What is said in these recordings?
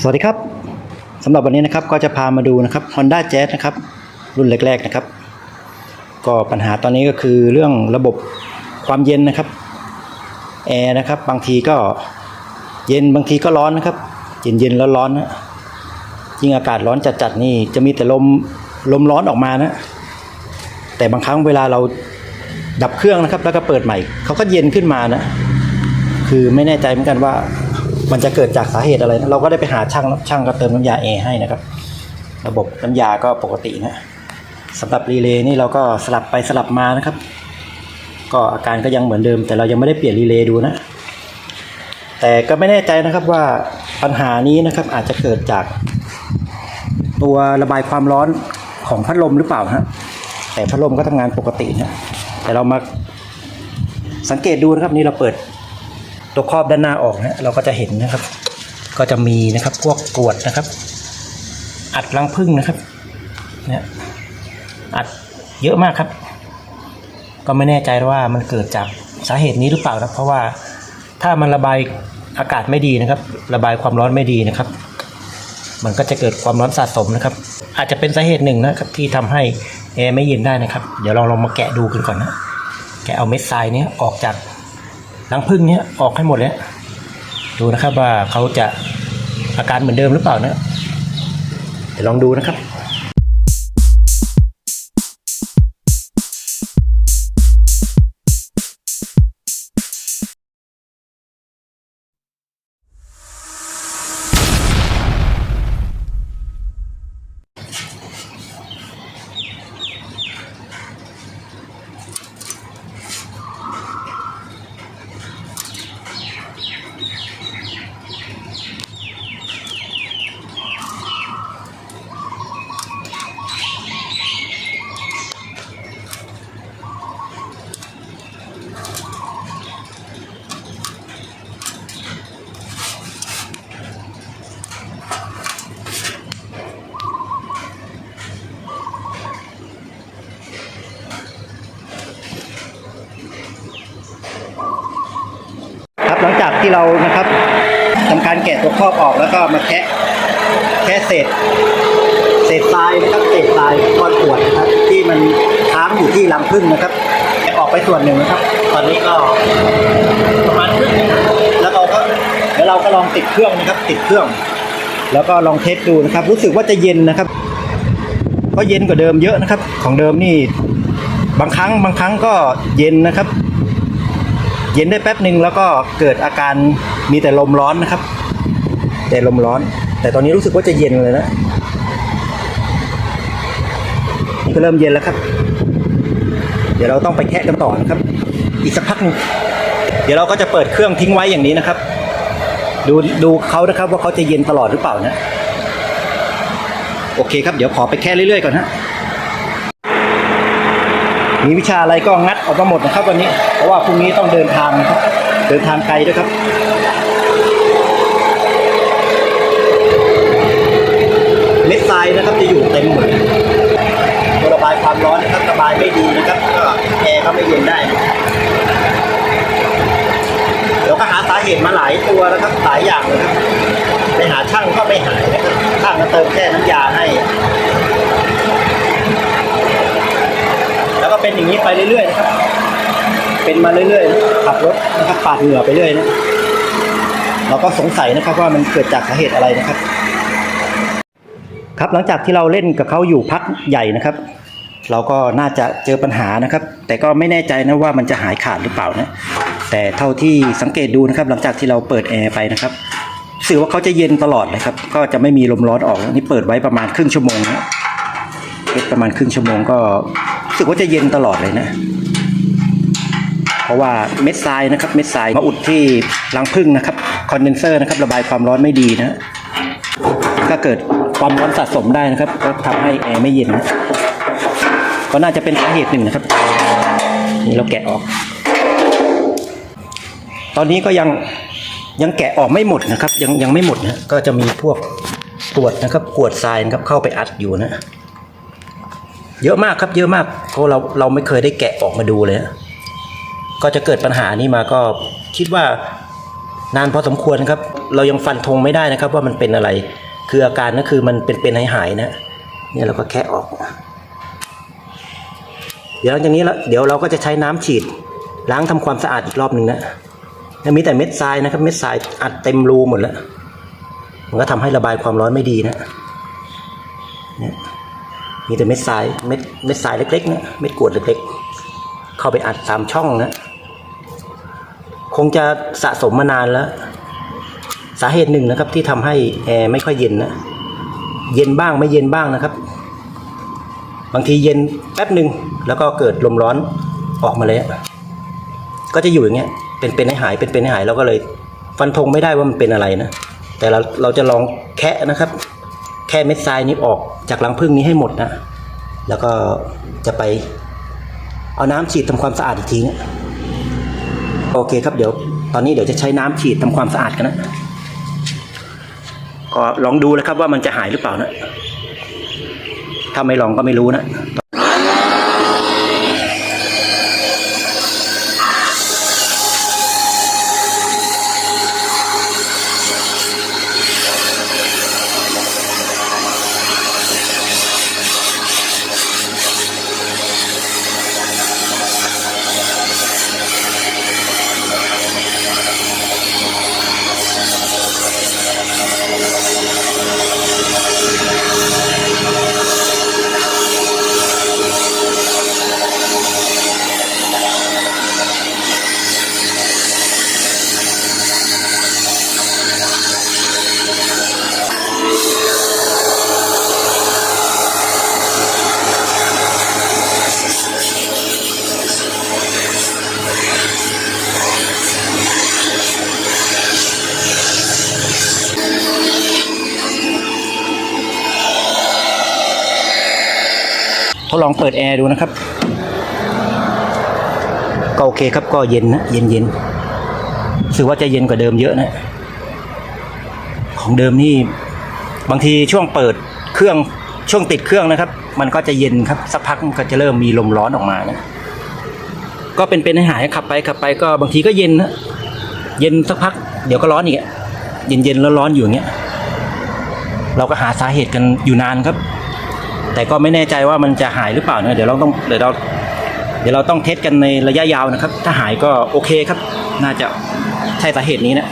สวัสดีครับสำหรับวันนี้นะครับก็จะพามาดูนะครับ Honda Jazz นะครับ รุ่นแรก ๆนะครับ ก็ปัญหาตอนนี้ก็คือเรื่องระบบความเย็นนะครับแอร์นะครับ บางทีก็เย็นบางทีก็ร้อนนะครับ เย็นเย็นๆร้อนนะยิ่งอากาศร้อนจัดๆนี่จะมีแต่ลมลมร้อนออกมานะ แต่บางครั้งเวลาเราดับเครื่องนะครับ แล้วก็เปิดใหม่เขาก็เย็นขึ้นมานะ คือไม่แน่ใจเหมือนกันว่า มันจะเกิดจากสาเหตุอะไร เราก็ได้ไปหาช่างช่างก็เติมน้ำยาแอร์ให้นะครับ ระบบน้ำยาก็ปกตินะสำหรับรีเลย์นี่เราก็สลับไปสลับมานะครับ ก็อาการก็ยังเหมือนเดิม แต่เรายังไม่ได้เปลี่ยนรีเลย์ดูนะ แต่ก็ไม่แน่ใจนะครับว่าปัญหานี้นะครับอาจจะเกิดจาก ตัวระบายความร้อนของพัดลมหรือเปล่าฮะแต่พัดลมก็ทำงานปกตินะแต่เรามาสังเกตดูนะครับนี่เราเปิด ตัวครอบด้านหน้าออกนะเราก็จะเห็นนะครับ ก็จะมีนะครับพวกกรวดนะครับ อัดรังผึ้งนะครับเนี่ยอัดเยอะมากครับ ก็ไม่แน่ใจว่ามันเกิดจากสาเหตุนี้หรือเปล่านะเพราะว่าถ้ามันระบายอากาศไม่ดีนะครับ ระบายความร้อนไม่ดีนะครับ มันก็จะเกิดความร้อนสะสมนะครับ อาจจะเป็นสาเหตุหนึ่งนะครับที่ทำให้แอร์ไม่เย็นได้นะครับ เดี๋ยวเราลองมาแกะดูกันก่อนนะ แกะเอาเม็ดทรายเนี้ยออกจาก รังพึ่งเนี้ยออกให้หมดแล้วดูนะครับว่าเขาจะอาการเหมือนเดิมหรือเปล่านะเดี๋ยวลองดูนะครับ จากที่เรานะครับทำการแกะตัวครอบออกแล้วก็มาแคะแคะเศษเศษทรายนะครับเศษทรายก้อนกรวดนะครับ ที่มันค้างอยู่ที่รังผึ้งนะครับแกะออกไปส่วนหนึ่งนะครับ ตอนนี้ก็ประมาณครึ่งแล้วเราก็เดี๋ยวเราก็ลองติดเครื่องนะครับ ติดเครื่อง แล้วก็ลองเทสดูนะครับ รู้สึกว่าจะเย็นนะครับก็เย็นกว่าเดิมเยอะนะครับ ของเดิมนี่ บางครั้งบางครั้งก็เย็นนะครับ เย็นได้แป๊บหนึ่งแล้วก็เกิดอาการมีแต่ลมร้อนนะครับ แต่ลมร้อน แต่ตอนนี้รู้สึกว่าจะเย็นเลยนะนี่ก็เริ่มเย็นแล้วครับ เดี๋ยวเราต้องไปแคะกันต่อนะครับ อีกสักพักหนึงเดี๋ยวเราก็จะเปิดเครื่องทิ้งไว้อย่างนี้นะครับ ดูดูเขานะครับว่าเขาจะเย็นตลอดหรือเปล่านะโอเคครับเดี๋ยวขอไปแค่เรื่อยๆก่อนฮะ มีวิชาอะไรก็งัดออกมาหมดนะครับวันนี้ เพราะว่าพรุ่งนี้ต้องเดินทางนะครับเดินทางไกลด้วยครับเม็ดทรายนะครับจะอยู่เต็มหมดตัวระบายความร้อนนะครับระบายไม่ดีนะครับก็แอร์ก็ไม่เย็นได้เดี๋ยวก็หาสาเหตุมาหลายตัวนะครับหลายอย่างเลยครับไปหาช่างก็ไม่หายนะครับช่างมาเติมแค่น้ำยาให้ แล้ว ก็เป็นอย่างนี้ไปเรื่อยๆนะครับ เป็นมาเรื่อยๆ ขับรถนะครับปาดเหงื่อไปเรื่อยนะเราก็สงสัยนะครับว่ามันเกิดจากสาเหตุอะไรนะครับ ครับหลังจากที่เราเล่นกับเขาอยู่พักใหญ่นะครับ เราก็น่าจะเจอปัญหานะครับ แต่ก็ไม่แน่ใจนะว่ามันจะหายขาดหรือเปล่านะแต่เท่าที่สังเกตดูนะครับ หลังจากที่เราเปิดแอร์ไปนะครับรู้สึกว่าเขาจะเย็นตลอดเลยครับ ก็จะไม่มีลมร้อนออกนี่เปิดไว้ประมาณครึ่งชั่วโมงนะเประมาณครึ่งชั่วโมงก็ รู้สึกว่าจะเย็นตลอดเลยนะ เพราะว่าเม็ดทรายนะครับ เม็ดทรายมาอุดที่รังผึ้งนะครับคอนเดนเซอร์นะครับ ระบายความร้อนไม่ดีนะก็เกิดความร้อนสะสมได้นะครับ ก็ทำให้แอร์ไม่เย็นนะก็น่าจะเป็นสาเหตุหนึ่งนะครับ นี่เราแกะออก ตอนนี้ก็ยังยังแกะออกไม่หมดนะครับ ยังยังไม่หมดนะก็จะมีพวกกรวดนะครับกวดทรายนะครับเข้าไปอัดอยู่นะ เยอะมากครับเยอะมากเพราะเราเราไม่เคยได้แกะออกมาดูเลยนะก็จะเกิดปัญหานี้มาก็คิดว่านานพอสมควรครับ เรายังฟันธงไม่ได้นะครับ ว่ามันเป็นอะไร คืออาการก็คือมันเป็นเป็นหายหายนะเนี่ยเราก็แค่ออก เดี๋ยวหลังจากนี้แล้วเดี๋ยวเราก็จะใช้น้ำฉีด ล้างทำความสะอาดอีกรอบหนึ่งนะแล้วมีแต่เม็ดทรายนะครับ เม็ดทรายอัดเต็มรูหมดแล้ว มันก็ทำให้ระบายความร้อนไม่ดีนะเนี่ย มีแต่เม็ดทรายเม็ดเม็ดทรายเล็กๆนะเม็ดกรวดเล็กๆ เข้าไปอัดตามช่องนะคงจะสะสมมานานแล้ว สาเหตุหนึ่งนะครับ ที่ทำให้แอร์ไม่ค่อยเย็นนะเย็นบ้างไม่เย็นบ้างนะครับ บางทีเย็นแป๊บหนึ่งแล้วก็เกิดลมร้อนออกมาเลยก็จะอยู่อย่างเงี้ยเป็นเป็นให้หายเป็นเป็นให้หายเราก็เลย ฟันธงไม่ได้ว่ามันเป็นอะไรนะแต่เราเราจะลองแคะนะครับ ค่เม็ดทรายนี้ออกจากรังพึ่งนี้ให้หมดนะ แล้วก็จะไปเอาน้ำฉีดทำความสะอาดอีกทีนะโอเคครับเดี๋ยว ตอนนี้เดี๋ยวจะใช้น้ำฉีดทำความสะอาดกันนะ ก็ลองดูแล้วครับว่ามันจะหายหรือเปล่านะ ถ้าไม่ลองก็ไม่รู้นะ ลองเปิดแอร์ดูนะครับ ก็โอเคครับก็เย็นนะเย็นเย็นรู้สึกว่าจะเย็นกว่าเดิมเยอะนะ ของเดิมนี่ บางทีช่วงเปิดเครื่องช่วงติดเครื่องนะครับ มันก็จะเย็นครับสักพักก็จะเริ่มมีลมร้อนออกมานะก็เป็นเป็นให้หายขับไปขับไปก็บางทีก็เย็นนะเย็นสักพัก เดี๋ยวก็ร้อนอีกเย็นเย็นแล้วร้อนอยู่อย่างเงี้ยเราก็หาสาเหตุกันอยู่นานครับ แต่ก็ไม่แน่ใจว่ามันจะหายหรือเปล่านะเดี๋ยวเราต้องเดี๋ยวเราเดี๋ยวเราต้องเทสกันในระยะยาวนะครับ ถ้าหายก็โอเคครับ น่าจะใช่สาเหตุนี้นะ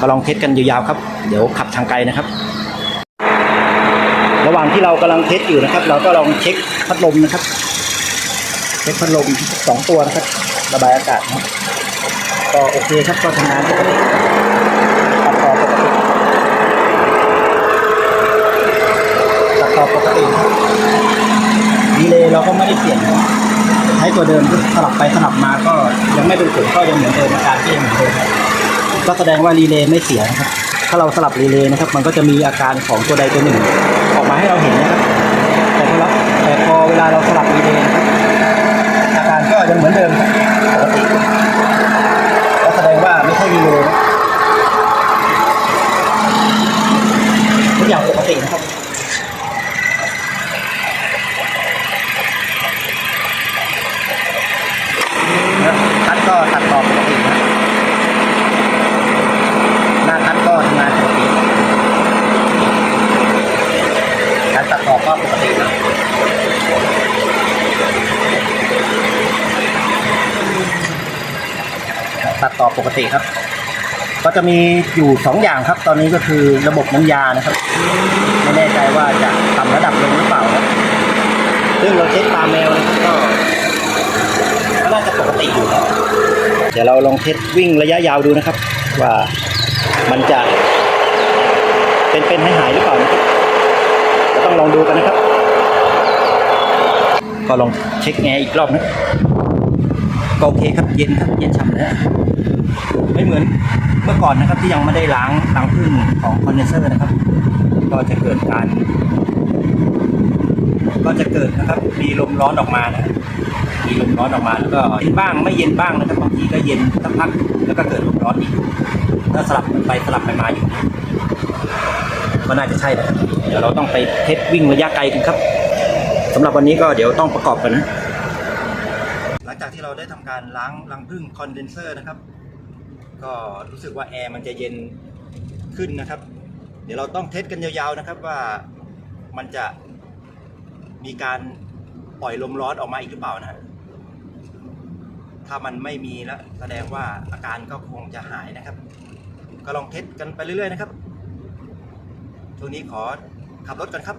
ก็ลองเทสกันยาวๆครับ เดี๋ยวขับทางไกลนะครับ ระหว่างที่เรากำลังเทสอยู่นะครับ เราก็ลองเช็คพัดลมนะครับ เช็คพัดลมสองตัวนะครับ ระบายอากาศนะก็โอเคครับก็ทำงานปกติดต่อปกติตัดต่อ ปกติครับดีเลย์เราก็ไม่ได้เปลี่ยนใช้ตัวเดิมสลับไปสลับมาก็ยังไม่เป็นผลก็ยังเหมือนเดิมอาการก็ยังเหมือนเดิมก็แสดงว่ารีเลย์ไม่เสียนะครับถ้าเราสลับรีเลย์นะครับ มันก็จะมีอาการของตัวใดตัวหนึ่ง ออกมาให้เราเห็นนะครับ แต่พอเราแต่พอเวลาเราสลับรีเลย์นะครับ อาการก็ยังเหมือนเดิมครับปกติก็แสดงว่าไม่ใช่รีเลย์นะทุกอย่างปกตินะครับ นะคัดก็ตัดต่อปกตินะหน้าคัดก็ทำงานปกติการตัดต่อก็ปกตินะ ติครับ ก็จะมีอยู่สองอย่างครับ ตอนนี้ก็คือระบบน้ำยานะครับไม่แน่ใจว่าจะต่ำระดับลงหรือเปล่านะซึ่งเราเช็คปลาแมวนะครับก็น่าจะปกติอยู่ครับเดี๋ยวเราลองเทสวิ่งระยะยาวดูนะครับ ว่ามันจะเป็นเป็นให้หายหรือเปล่านะครับก็ต้องลองดูกันนะครับ ก็ลองเช็คแอร์อีกรอบนะ ก็โอเคครับเย็นครับเย็นฉ่ำนะไม่เหมือนเมื่อก่อนนะครับที่ยังไม่ได้ล้างล้างพึ่งของคอนเดนเซอร์นะครับ ก็จะเกิดการ ก็จะเกิดนะครับมีลมร้อนออกมานะมีลมร้อนออกมาแล้วก็เย็นบ้างไม่เย็นบ้างนะครับบางทีก็เย็นสักพักแล้วก็เกิดลมร้อนอีกก็สลับไปสลับไปมาอยู่ก็น่าจะใช่นะเดี๋ยวเราต้องไปเทสวิ่งระยะไกลกันครับสำหรับวันนี้ก็เดี๋ยวต้องประกอบกันนะ เราได้ทำการล้างรังผึ้งคอนเดนเซอร์นะครับ ก็รู้สึกว่าแอร์มันจะเย็นขึ้นนะครับ เดี๋ยวเราต้องเทสกันยาวๆนะครับว่ามันจะมีการปล่อยลมร้อนออกมาอีกหรือเปล่านะฮะถ้ามันไม่มีแล้วแสดงว่าอาการก็คงจะหายนะครับ ก็ลองเทสกันไปเรื่อยๆนะครับช่วงนี้ขอขับรถกันครับ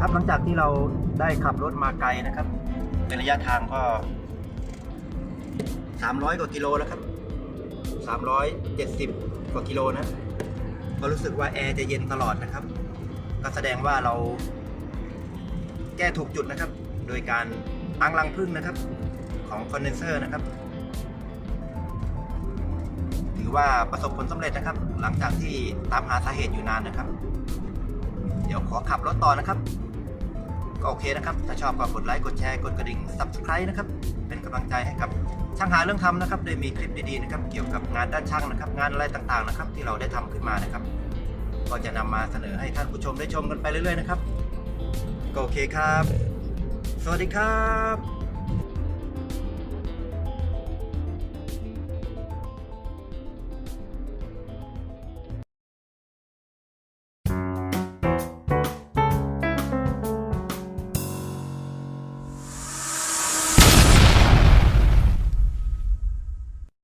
ครับหลังจากที่เราได้ขับรถมาไกลนะครับ เป็นระยะทางก็ 300 กว่ากิโลแล้วครับ 370 กว่ากิโลนะ ก็รู้สึกว่าแอร์จะเย็นตลอดนะครับ ก็แสดงว่าเราแก้ถูกจุดนะครับ โดยการตั้งรังพึ่งนะครับ ของคอนเดนเซอร์นะครับ ถือว่าประสบผลสำเร็จนะครับ หลังจากที่ตามหาสาเหตุอยู่นานนะครับ เดี๋ยวขอขับรถต่อนะครับ ก็โอเคนะครับ ถ้าชอบก็กดไลค์ กดแชร์ กดกระดิ่ง subscribe นะครับ เป็นกำลังใจให้กับช่างหาเรื่องทำนะครับโดยมีคลิปดีๆนะครับ เกี่ยวกับงานด้านช่างนะครับ งานอะไรต่างๆนะครับ ที่เราได้ทำขึ้นมานะครับ ก็จะนำมาเสนอให้ท่านผู้ชมได้ชมกันไปเรื่อยๆนะครับ ก็โอเคครับ สวัสดีครับ